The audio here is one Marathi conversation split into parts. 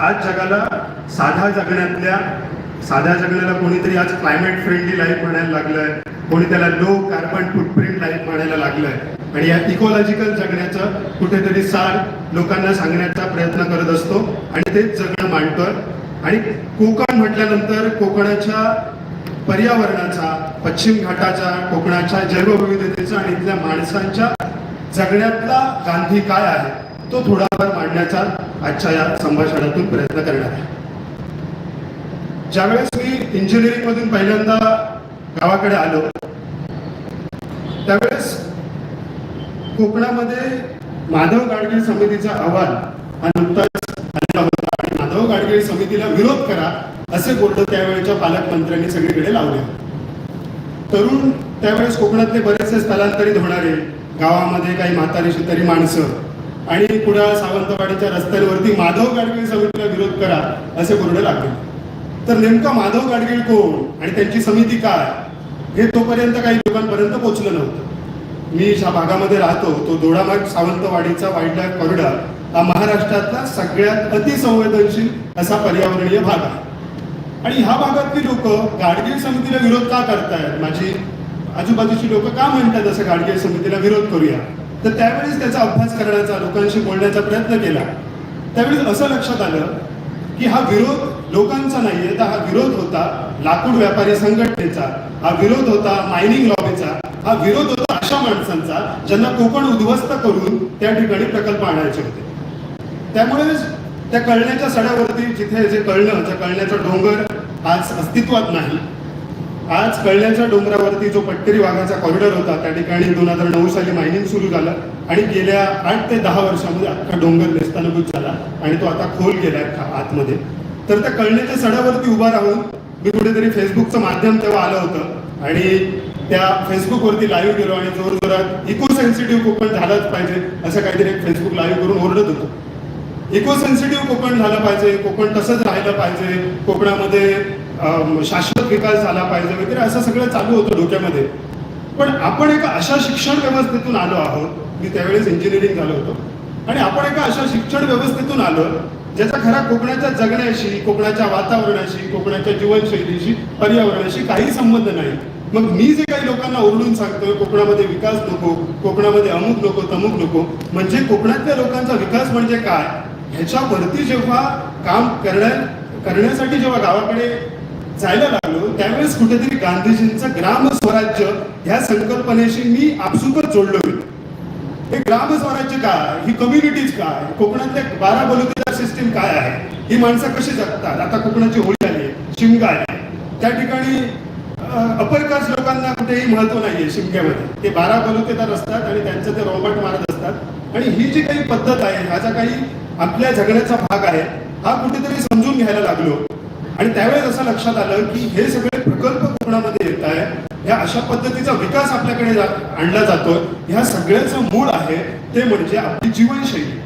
आज जगाला साध्या जगण्यातल्या साध्या जगण्याला कोणीतरी आज क्लायमेट फ्रेंडली लाईफ म्हणायला लागलंय. कोणी त्याला लो कार्बन फुटप्रिंट लाईफ म्हणायला लागलंय. आणि या इकोलॉजिकल जगण्याचं कुठेतरी सार लोकांना सांगण्याचा प्रयत्न करत असतो. आणि तेच जगणं मांडतोय. आणि कोकण म्हटल्यानंतर कोकणाच्या पर्यावरणाचा पश्चिम घाटाचा कोकणाच्या जैवविविधतेचा आणि इथल्या माणसांच्या जगण्यातला गांधी काय आहे तो थोडाफार मांडण्याचा आजच्या या संभाषणातून प्रयत्न करणार आहे. ज्यावेळेस मी इंजिनिअरिंग मधून पहिल्यांदा गावाकडे आलो त्यावेळेस कोकणामध्ये माधव गाडगीळ समितीचा अहवाल हा नुकताच आलेला होता आणि माधव गाडगीळ समितीला विरोध करा असे बोर्ड त्यावेळेच्या पालकमंत्र्यांनी सगळीकडे लावले तरुण त्यावेळेस कोकणातले बरेचसे स्थलांतरित होणारे गावामध्ये काही म्हातारी शितारी माणसं आणि कुडाळ सावंतवाडीच्या रस्त्यांवरती माधव गाडगीळ समितीला विरोध करा असे बोर्ड लागले. तर नेमका माधव गाडगीळ कोण आणि त्यांची समिती काय? हे तोपर्यंत काही लोकांपर्यंत पोहोचलं नव्हतं. मी ज्या भागामध्ये राहतो तो दोडामार्ग सावंतवाडीचा वाईल्ड लाईफ कॉरिडॉर हा महाराष्ट्रातला सगळ्यात अतिसंवेदनशील असा पर्यावरणीय भाग आहे. आणि ह्या भागातली लोक गाडगीळ समितीला विरोध का करतायत? माझी आजूबाजूची लोक का म्हणतात असं गाडगीळ समितीला विरोध करूया? तर त्यावेळेस त्याचा अभ्यास करण्याचा लोकांशी बोलण्याचा प्रयत्न केला. त्यावेळेस असं लक्षात आलं की हा विरोध लोकांचा नाहीये तर हा विरोध होता लाकूड व्यापारी संघटनेचा हा विरोध होता मायनिंग लॉबीचा हा विरोध होता अशा माणसांचा ज्यांना कोकण उद्ध्वस्त करून त्या ठिकाणी प्रकल्प आणायचे होते. त्यामुळेच त्या कळण्याच्या सड्यावरती जिथे जे कळणं त्या कळण्याचा डोंगर आज अस्तित्वात नाही. आज कळण्याच्या डोंगरावरती जो पट्टेरी वाघाचा कॉरिडॉर होता त्या ठिकाणी दोन हजार नऊ साली मायनिंग सुरू झालं आणि गेल्या आठ ते दहा वर्षामध्ये अख्खा डोंगर नेस्तानभूत झाला आणि तो आता खोल गेलाय आतमध्ये. तर त्या कळण्याच्या सड्यावरती उभा राहून मी कुठेतरी फेसबुकचं माध्यम तेव्हा आलं होतं आणि त्या फेसबुकवरती लाईव्ह गेलो आणि जोर जोरात इको सेन्सिटिव्ह कोकण झालाच पाहिजे असं काहीतरी एक फेसबुक लाईव्ह करून ओरडत होतो. इको सेन्सिटिव्ह कोकण झालं पाहिजे कोकण तसंच राहिलं पाहिजे कोकणामध्ये शाश्वत विकास झाला पाहिजे वगैरे असं सगळं चालू होतं डोक्यामध्ये. पण आपण एका अशा शिक्षण व्यवस्थेतून आलो आहोत मी त्यावेळेस इंजिनिअरिंग झालो होतो. आणि आपण एका अशा शिक्षण व्यवस्थेतून आलो ज्याचा खरा कोकणाच्या जगण्याशी कोकणाच्या वातावरणाशी कोकणाच्या जीवनशैलीशी पर्यावरणाशी काही संबंध नाही. मग मी जे काही लोकांना ओरडून सांगतोय कोकणामध्ये विकास नको कोकणामध्ये अमुक नको तमुक नको म्हणजे कोकणातल्या लोकांचा विकास म्हणजे काय? ह्याच्यावरती जेव्हा काम करण्या करण्यासाठी जेव्हा गावाकडे जायला लागलो त्यावेळेस कुठेतरी गांधीजींचं ग्राम स्वराज्य ह्या संकल्पनेशी मी आपसुकच जोडलो होतो हे ग्राम स्वराज्य काय? ही कम्युनिटीज काय? कोकणातल्या बारा बलुतेदार सिस्टीम काय आहे? ही माणसं कशी जगतात? आता कोकणाची होळी आली आहे, शिमगा आहे त्या ठिकाणी अपर कास्ट लोकांना कुठेही महत्त्व नाहीये शिमग्यामध्ये. ते बारा बलुतेदार असतात आणि त्यांचं ते रोबोट मारत असतात. आणि ही जी काही पद्धत आहे ह्याचा काही आपल्या झगड्याचा भाग आहे हा कुठेतरी समजून घ्यायला लागलो. आणि त्यावेळेस असं लक्षात आलं की हे सगळे प्रकल्प कोकणामध्ये येत आहे. ह्या अशा पद्धतीचा विकास आपल्याकडे आणला जातोय. ह्या सगळ्याचं मूळ आहे ते म्हणजे आपली जीवनशैली.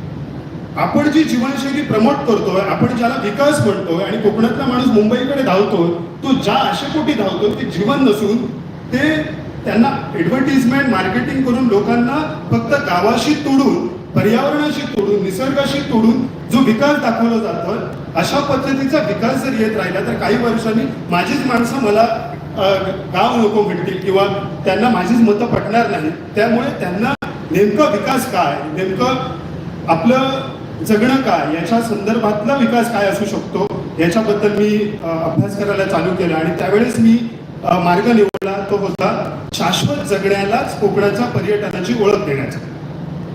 आपण जी जीवनशैली प्रमोट करतोय आपण ज्याला विकास म्हणतोय आणि कोकणातला माणूस मुंबईकडे धावतोय तो ज्या आशेपोटी धावतोय ते जीवन नसून ते त्यांना ऍडव्हर्टिजमेंट मार्केटिंग करून लोकांना फक्त गावाशी तोडून पर्यावरणाशी तोडून निसर्गाशी तोडून जो विकास दाखवला जातो अशा पद्धतीचा विकास जर येत राहिला तर काही वर्षांनी माझीच माणसं मला गाव नको म्हणतील किंवा त्यांना माझीच मतं पटणार नाही. त्यामुळे त्यांना नेमका विकास काय नेमकं आपलं जगणं काय याच्या संदर्भातला विकास काय असू शकतो याच्याबद्दल मी अभ्यास करायला चालू केला आणि त्यावेळेस मी मार्ग निवडला तो होता शाश्वत जगण्यालाच कोकणाच्या पर्यटनाची ओळख देण्याचा.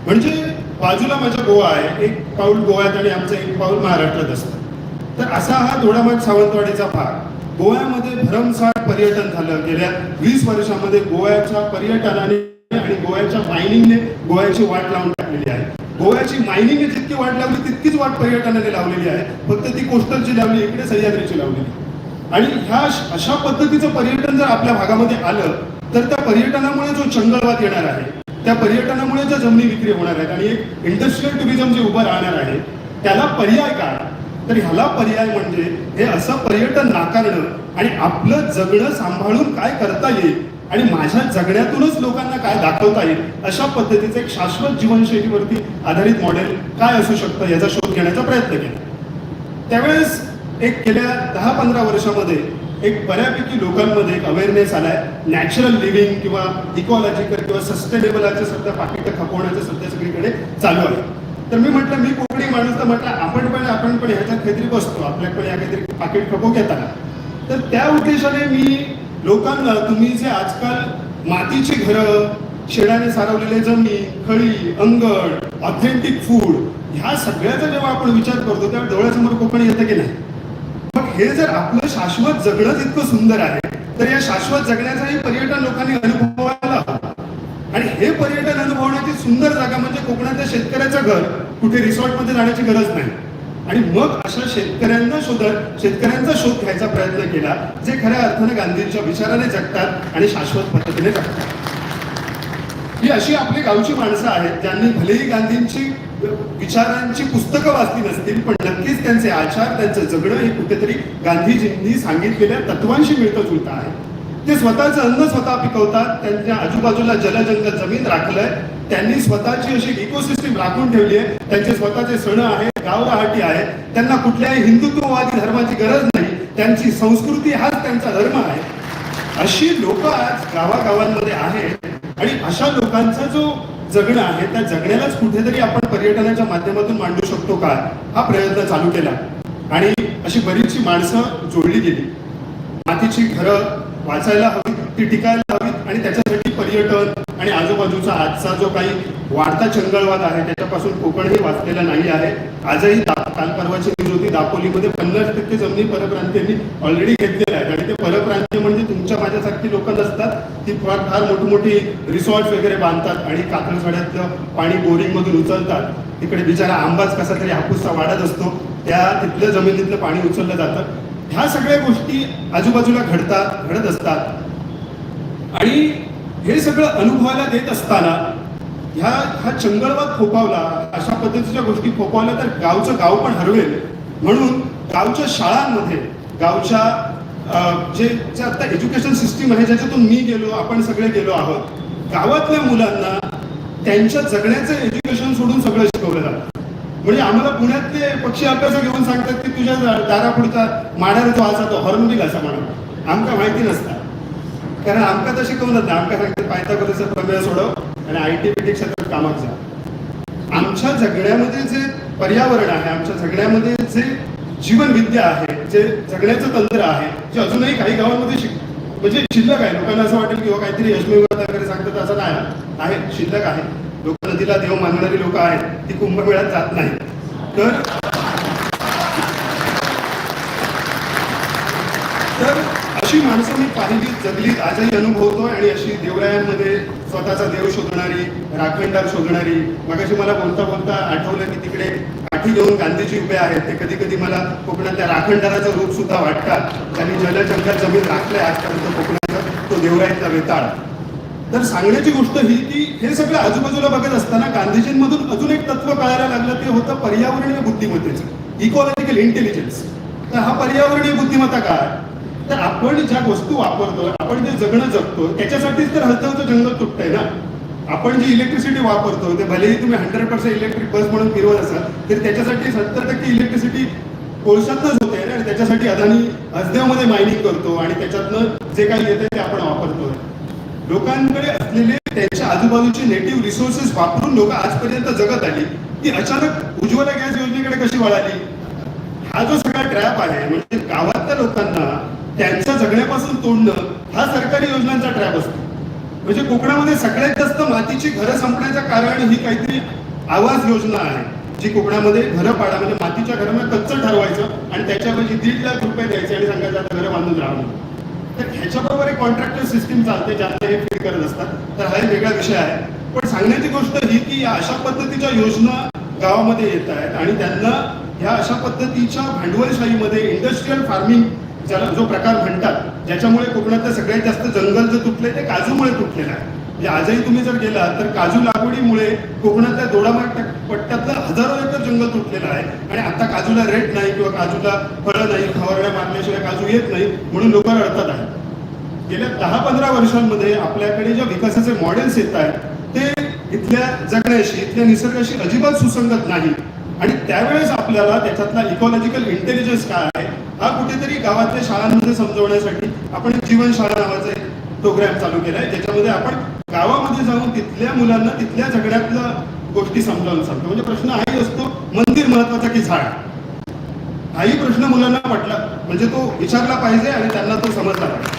म्हणजे बाजूला माझा गोवा आहे एक पाऊल गोव्यात आणि आमचं एक पाऊल महाराष्ट्रात असतं. तर असा हा दोडामार्ग सावंतवाडीचा भाग गोव्यामध्ये भरमसाठ पर्यटन झालं. गेल्या वीस वर्षामध्ये गोव्याच्या पर्यटनाने आणि गोव्याच्या मायनिंगने गोव्याची वाट लावून टाकलेली आहे. गोव्याची मायनिंगने जितकी वाट लावली तितकीच वाट पर्यटनाने लावलेली आहे. फक्त ती कोस्टलची लावली इकडे सह्याद्रीची लावलेली. आणि ह्या अशा पद्धतीचं पर्यटन जर आपल्या भागामध्ये आलं तर त्या पर्यटनामुळे जो चंगळवाद येणार आहे त्या पर्यटनामुळे ज्या जमिनी विक्री होणार आहेत आणि एक इंडस्ट्रीयल टुरिझम जे उभं राहणार आहे त्याला पर्याय काय तर ह्याला पर्याय म्हणजे हे असं पर्यटन नाकारणं आणि आपलं जगणं सांभाळून काय करता येईल आणि माझ्या जगण्यातूनच लोकांना काय दाखवता येईल अशा पद्धतीचं एक शाश्वत जीवनशैलीवरती आधारित मॉडेल काय असू शकतं याचा शोध घेण्याचा प्रयत्न केला. त्यावेळेस एक गेल्या दहा पंधरा वर्षामध्ये एक बऱ्यापैकी लोकांमध्ये एक अवेअरनेस आलाय. नॅचरल लिव्हिंग किंवा इकॉलॉजिकल किंवा सस्टेनेबलाचं सध्या पाकिटं खपवण्याचं सध्या सगळीकडे चालू आहे. तर मी म्हटलं मी कोकणी माणूस तर म्हटलं आपण पण आपण पण ह्याच्यात काहीतरी बसतो. आपल्याकडे या काहीतरी पाकिट खपो घेताना. तर त्या उद्देशाने मी लोकांना तुम्ही जे आजकाल मातीची घरं शेणाने सारवलेले जमीन खळी अंगण ऑथेंटिक फूड ह्या सगळ्याचा जेव्हा आपण विचार करतो तेव्हा डोळ्यासमोर कोकणी येतं की नाही? हे जर आपलं शाश्वत जगणं इतकं सुंदर आहे तर या शाश्वत जगण्याचाही पर्यटन लोकांनी अनुभवायला आणि हे पर्यटन अनुभवण्याची सुंदर जागा म्हणजे कोकणातल्या शेतकऱ्याचं घर कुठे रिसॉर्टमध्ये जाण्याची गरज नाही. आणि मग अशा शेतकऱ्यांना शोधत शेतकऱ्यांचा शोध घ्यायचा प्रयत्न केला जे खऱ्या अर्थाने गांधींच्या विचाराने जगतात आणि शाश्वत पद्धतीने जगतात. ही अशी आपली गावची माणसं आहेत ज्यांनी भलेही गांधींची विचारांची पुस्तकं वाचली नसतील पण नक्कीच त्यांचे आचार त्यांचं जगणं हे कुठेतरी गांधीजींनी सांगितलेल्या तत्वांशी मिळतं जुळतं आहे. ते स्वतःचं अन्न स्वतः पिकवतात त्यांच्या आजूबाजूला जलजंगल जमीन राखलंय त्यांनी स्वतःची अशी इकोसिस्टीम राखून ठेवली आहे. त्यांचे स्वतःचे सण आहेत गाव रहाटी आहे त्यांना कुठल्याही हिंदुत्ववादी धर्माची गरज नाही त्यांची संस्कृती हाच त्यांचा धर्म आहे. अशी लोक आज गावागावांमध्ये आहेत आणि अशा लोकांचा जो जगणं आहे त्या जगण्यालाच कुठेतरी आपण पर्यटनाच्या माध्यमातून मांडू शकतो का? हा प्रयत्न चालू केला. आणि अशी बरीचशी माणसं जोडली गेली. मातीची घरं वाचायला हवी ती टिकायला हवीत आणि त्याच्यासाठी पर्यटन आणि आजूबाजूचा आजचा जो काही वाढता चंगळवाद आहे त्याच्यापासून कोकणही वाचलेला नाही आहे. आजही काल परवाची न्यूज होती दापोलीमध्ये पन्नास टक्के जमिनी परप्रांतीयांनी ऑलरेडी घेतलेल्या आहेत आणि ते परप्रांत माझ्यासारखी लोक नसतात. ती फार फार मोठी मोठी रिसॉर्ट वगैरे बांधतात आणि कातळसाड्यातलं पाणी बोरिंग मधून उचलतात. तिकडे बिचारा आंबाच कसा तरी हापूसचा वाढत असतो त्या तिथल्या जमिनीतलं पाणी उचललं जातं. ह्या सगळ्या गोष्टी आजूबाजूला घडतात घडत असतात. आणि हे सगळं अनुभवायला देत असताना ह्या हा चंगळवाद फोपावला अशा पद्धतीच्या गोष्टी फोपावल्या तर गावचं गाव पण हरवेल. म्हणून गावच्या शाळांमध्ये गावच्या जे आता एज्युकेशन सिस्टीम आहे ज्याच्यातून मी गेलो आपण सगळे गेलो आहोत गावातल्या मुलांना त्यांच्या जगण्याचं एज्युकेशन सोडून सगळं शिकवलं जातं. म्हणजे आम्हाला पुण्यातले पक्षी अभ्यास घेऊन सांगतात की तुझ्या दारापुढचा माडाला जो असा तो हॉर्न बिल असा म्हणा आमका माहिती नसता. कारण आमका तर शिकवलं ना आमका सांगतात पायथागोरसचं प्रमेय सोडव आणि आय टी पी क्षेत्रात कामात जा. आमच्या जगण्यामध्ये जे पर्यावरण आहे आमच्या जगण्यामध्ये जे जीवनविद्या आहे जे जगण्याचं तंत्र आहे जे अजूनही काही गावांमध्ये शिक म्हणजे शिल्लक आहे. लोकांना असं वाटेल की काहीतरी यशमिवाद वगैरे सांगतात असं नाही. आहे शिल्लक आहे. लोक नदीला देव मानणारी लोक आहेत ती कुंभमेळ्यात जात नाही तर तर अशी माणसं मी पाहिली जगली आजही अनुभवतोय आणि अशी देवरायांमध्ये स्वतःचा देव शोधणारी राखणदार शोधणारी मगाशी मला बोलता बोलता आठवलं की तिकडे काठी घेऊन गांधीजी उभे आहेत. ते कधी कधी मला कोकणातल्या राखणदाराचं रूप सुद्धा वाटतात त्यांनी जलजंगल जमीन राखलंय आजपर्यंत कोकणाचा. तो देवरायांचा वेताळ. तर सांगण्याची गोष्ट ही की हे सगळं आजूबाजूला बघत असताना गांधीजींमधून अजून एक तत्व कळायला लागलं. ते होतं पर्यावरणीय बुद्धिमत्तेचं. इकॉलॉजिकल इंटेलिजन्स तर हा पर्यावरणीय बुद्धिमत्ता काय? तर आपण ज्या वस्तू वापरतो आपण जे जगणं जगतो त्याच्यासाठीच तर हलतवचं जंगल तुटतंय ना? आपण जी इलेक्ट्रिसिटी वापरतो ते भलेही तुम्ही हंड्रेड पर्सेंट इलेक्ट्रिक बस म्हणून फिरवत असाल तरी त्याच्यासाठी सत्तर टक्के इलेक्ट्रिसिटी कोळशातच होते ना? आणि त्याच्यासाठी अदानी हसदेवमध्ये मायनिंग करतो आणि त्याच्यातनं जे काही येतं ते आपण वापरतो लोकांकडे असलेले त्यांच्या आजूबाजूचे नेटिव्ह रिसोर्सेस वापरून लोक आजपर्यंत जगत आली. ती अचानक उज्ज्वला गॅस योजनेकडे कशी वळाली? हा जो सगळा ट्रॅप आहे म्हणजे गावातल्या लोकांना त्यांच्या जगण्यापासून तोडणं हा सरकारी योजनांचा ट्रॅप असतो. म्हणजे कोकणामध्ये सगळ्यात जास्त मातीची घरं संपण्याचं कारण ही काहीतरी आवास योजना आहे जी कोकणामध्ये घरं पाडा म्हणजे मातीच्या घरामध्ये कच्चं ठरवायचं आणि त्याच्याऐवजी दीड लाख रुपये द्यायचे आणि सांगायचं आता घरं बांधून राहणं तर ह्याच्याबरोबर एक कॉन्ट्रॅक्टर सिस्टीम चालते ज्यात हे फीड करत असतात. तर हा एक वेगळा विषय आहे. पण सांगण्याची गोष्ट ही की या अशा पद्धतीच्या योजना गावामध्ये येत आहेत आणि त्यांना ह्या अशा पद्धतीच्या भांडवलशाहीमध्ये इंडस्ट्रीयल फार्मिंग ज्याला जो प्रकार म्हणतात ज्याच्यामुळे कोकणातलं सगळ्यात जास्त जंगल जे तुटले ते काजूमुळे तुटलेलं आहे. म्हणजे आजही तुम्ही जर गेला तर काजू लागवडीमुळे कोकणातल्या दोडामार्ग पट्ट्यातलं हजारो एकर जंगल तुटलेलं आहे. आणि आता काजूला रेट नाही किंवा काजूला फळं नाही फवारण्या मारल्याशिवाय काजू येत नाही म्हणून लोक रडतात आहेत गेल्या दहा पंधरा वर्षांमध्ये आपल्याकडे ज्या विकासाचे मॉडेल्स येत आहेत ते इथल्या जगण्याशी इथल्या निसर्गाशी अजिबात सुसंगत नाही. आणि त्यावेळेस आपल्याला त्याच्यातला इकॉलॉजिकल इंटेलिजन्स काय आहे हा कुठेतरी गावातल्या शाळांमध्ये समजवण्यासाठी आपण एक जीवनशाळा नावाचा एक प्रोग्राम चालू आहे ज्याच्यामध्ये आपण गावामध्ये जाऊन तिथल्या मुलांना तिथल्या झगड्यातल्या गोष्टी समजावून सांगतो. म्हणजे प्रश्न हाही असतो मंदिर महत्त्वाचा की झाड? हाही प्रश्न मुलांना वाटला म्हणजे तो विचारला पाहिजे आणि त्यांना तो समजला पाहिजे.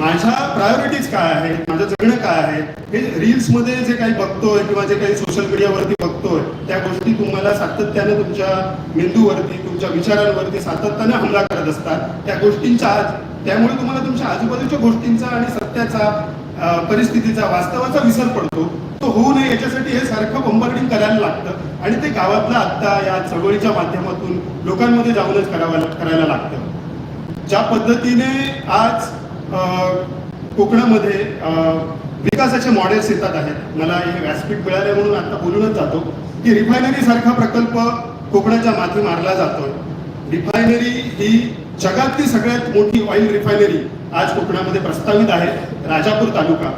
माझ्या प्रायोरिटीज काय आहेत? माझं जगणं काय आहे? हे रील्समध्ये जे काही बघतोय किंवा जे काही सोशल मीडियावरती बघतोय. त्या गोष्टी तुम्हाला सातत्याने तुमच्या मेंदूवरती तुमच्या विचारांवरती सातत्याने हमला करत असतात. त्या गोष्टींच्या आज त्यामुळे तुम्हाला तुमच्या आजूबाजूच्या गोष्टींचा आणि सत्याचा परिस्थितीचा वास्तवाचा विसर पडतो. तो होऊ नये याच्यासाठी हे सारखं बंबर्डिंग करायला लागतं. आणि ते गावातला आत्ता या चळवळीच्या माध्यमातून लोकांमध्ये जाऊनच करावं करायला लागतं. ज्या पद्धतीने आज कोकणामध्ये विकासाचे मॉडेल्स येतात आहेत. मला हे व्यासपीठ मिळाले म्हणून आता बोलूनच जातो की रिफायनरी सारखा प्रकल्प कोकणाच्या माथी मारला जातोय. रिफायनरी ही जगातली सगळ्यात मोठी ऑइल रिफायनरी आज कोकणामध्ये प्रस्तावित आहे राजापूर तालुका.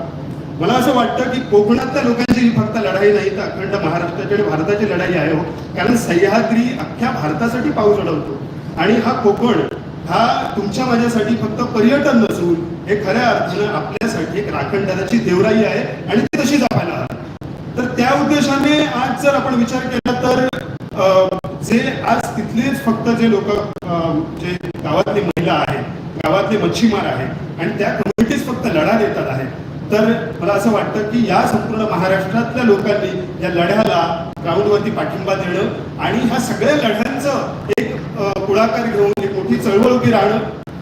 मला असं वाटतं की कोकणातल्या लोकांची ही फक्त लढाई नाही तर अखंड महाराष्ट्राची आणि भारताची लढाई आहे हो. कारण सह्याद्री अख्ख्या भारतासाठी पाऊस अडवतो. आणि हा कोकण हा तुमच्या माझ्यासाठी फक्त पर्यटन नसून हे खऱ्या अर्थानं आपल्यासाठी एक राखणदाराची देवराई आहे आणि ती तशी जपायला हवी. तर त्या उद्देशाने आज जर आपण विचार केला तर जे आज तिथलेच फक्त जे लोक जे गावातली महिला आहेत गावातले मच्छीमार आहेत आणि त्या कम्युनिटीज फक्त लढा देतात आहेत तर मला असं वाटतं की या संपूर्ण महाराष्ट्रातल्या लोकांनी या लढ्याला ग्राउंडवरती पाठिंबा देणं आणि ह्या सगळ्या लढ्यांचं एक पुढाकार घेऊन चळवळ उभी राहणं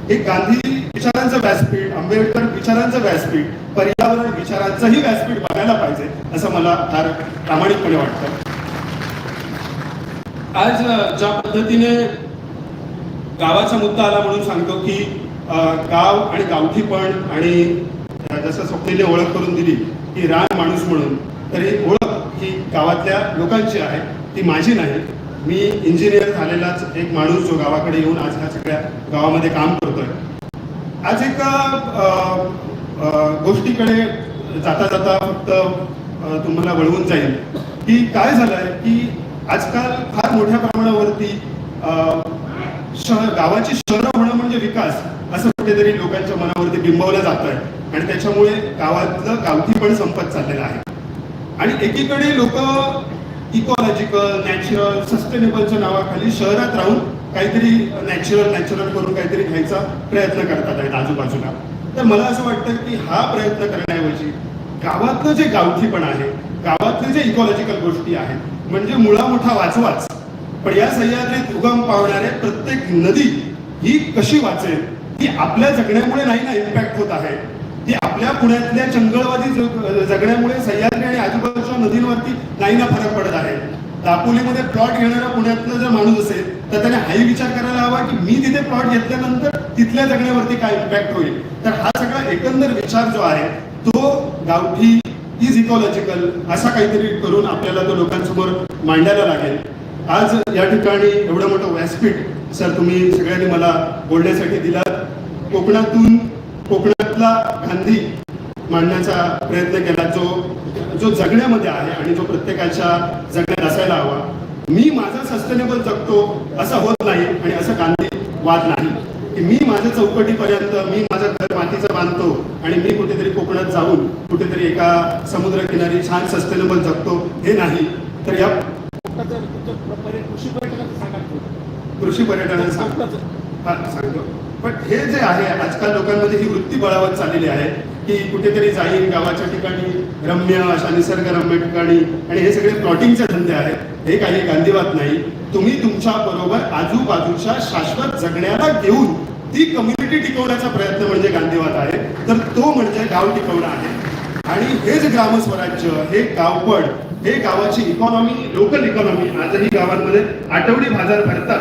हे गांधी विचारांचं व्यासपीठ आंबेडकर विचारांचं व्यासपीठ पर्यावरण विचारांचंही व्यासपीठ बघायला पाहिजे असं मला फार प्रामाणिकपणे वाटतं. आज ज्या पद्धतीने गावाचा मुद्दा आला म्हणून सांगतो की गाव आणि गावठीपण आणि जसं स्वप्नीने ओळख करून दिली की रान माणूस म्हणून तर ही ओळख ही गावातल्या लोकांची आहे ती माझी नाही. मी इंजिनियर झालेलाच एक माणूस जो गावाकडे येऊन आज ह्या सगळ्या गावामध्ये काम करतोय. आज एक गोष्टीकडे जाता जाता फक्त तुम्हाला वळवून जाईल की काय झालंय की आजकाल फार मोठ्या प्रमाणावरती अ, शहर गावाची शहरं होणं म्हणजे विकास असं कुठेतरी लोकांच्या मनावरती बिंबवलं जात आहे आणि त्याच्यामुळे गावातलं गावठी पण संपत चाललेलं आहे. आणि एकीकडे लोक इकॉलॉजिकल नॅचरल सस्टेनेबलच्या नावाखाली शहरात राहून काहीतरी नॅचरल नॅचरल करून काहीतरी घ्यायचा प्रयत्न करतात आहेत आजूबाजूला. तर मला असं वाटतं की हा प्रयत्न करण्याऐवजी गावातलं जे गावठीपण आहे गावातले जे इकॉलॉजिकल गोष्टी आहेत म्हणजे मुळा मोठा वाचवाच. पण या सह्याद्रीत उगम पावणारे प्रत्येक नदी ही कशी वाचेल? ती आपल्या जगण्यामुळे नाही ना इम्पॅक्ट होत आहे. ती आपल्या पुण्यातल्या चंगळवादी जग- जगण्यामुळे सह्याद्री आजूबाजूच्या नदींवरती नाही ना फरक पडत आहे. दापोलीमध्ये प्लॉट घेणारा पुण्यातला जर माणूस असेल तर त्याने हाही विचार करायला हवा की मी तिथे प्लॉट घेतल्यानंतर तिथल्या जगण्यावरती काय इम्पॅक्ट होईल. तर हा सगळा एकंदर विचार जो आहे तो गावठी इज इकॉलॉजिकल असा काहीतरी करून आपल्याला तो लोकांसमोर मांडायला लागेल. आज या ठिकाणी एवढं मोठं व्यासपीठ सर तुम्ही सगळ्यांनी मला बोलण्यासाठी दिला कोकणातून कोकणातला गांधी मांडण्याचा प्रयत्न केला. जो जो जगण्यामध्ये आहे आणि जो प्रत्येकाच्या जगण्यात असायला हवा. मी माझं सस्टेनेबल जगतो असं होत नाही आणि असं गांधी वाद नाही. की मी माझ्या चौकटीपर्यंत मी माझं घर मातीचं बांधतो आणि मी कुठेतरी कोकणात जाऊन कुठेतरी एका समुद्रकिनारी छान सस्टेनेबल जगतो हे नाही. तर या कृषी पर्यटनाचं सांगतो सांगतो. पण हे जे आहे आजकाल लोकांमध्ये ही वृत्ती बळावत चाललेली आहे. की कुठेतरी जाईल गावाच्या ठिकाणी रम्य अशा निसर्गरम्य ठिकाणी. आणि हे सगळे प्लॉटिंगचे धंदे आहेत. हे काही गांधीवाद नाही. तुम्ही तुमच्या बरोबर आजूबाजूच्या शाश्वत जगण्याला घेऊन ती कम्युनिटी टिकवण्याचा प्रयत्न म्हणजे गांधीवाद आहे. तर तो म्हणजे गाव टिकवणं आहे. आणि हे जे ग्रामस्वराज्य हे गावपड हे गावाची इकॉनॉमी लोकल इकॉनॉमी आजही गावांमध्ये आठवडी बाजार भरतात.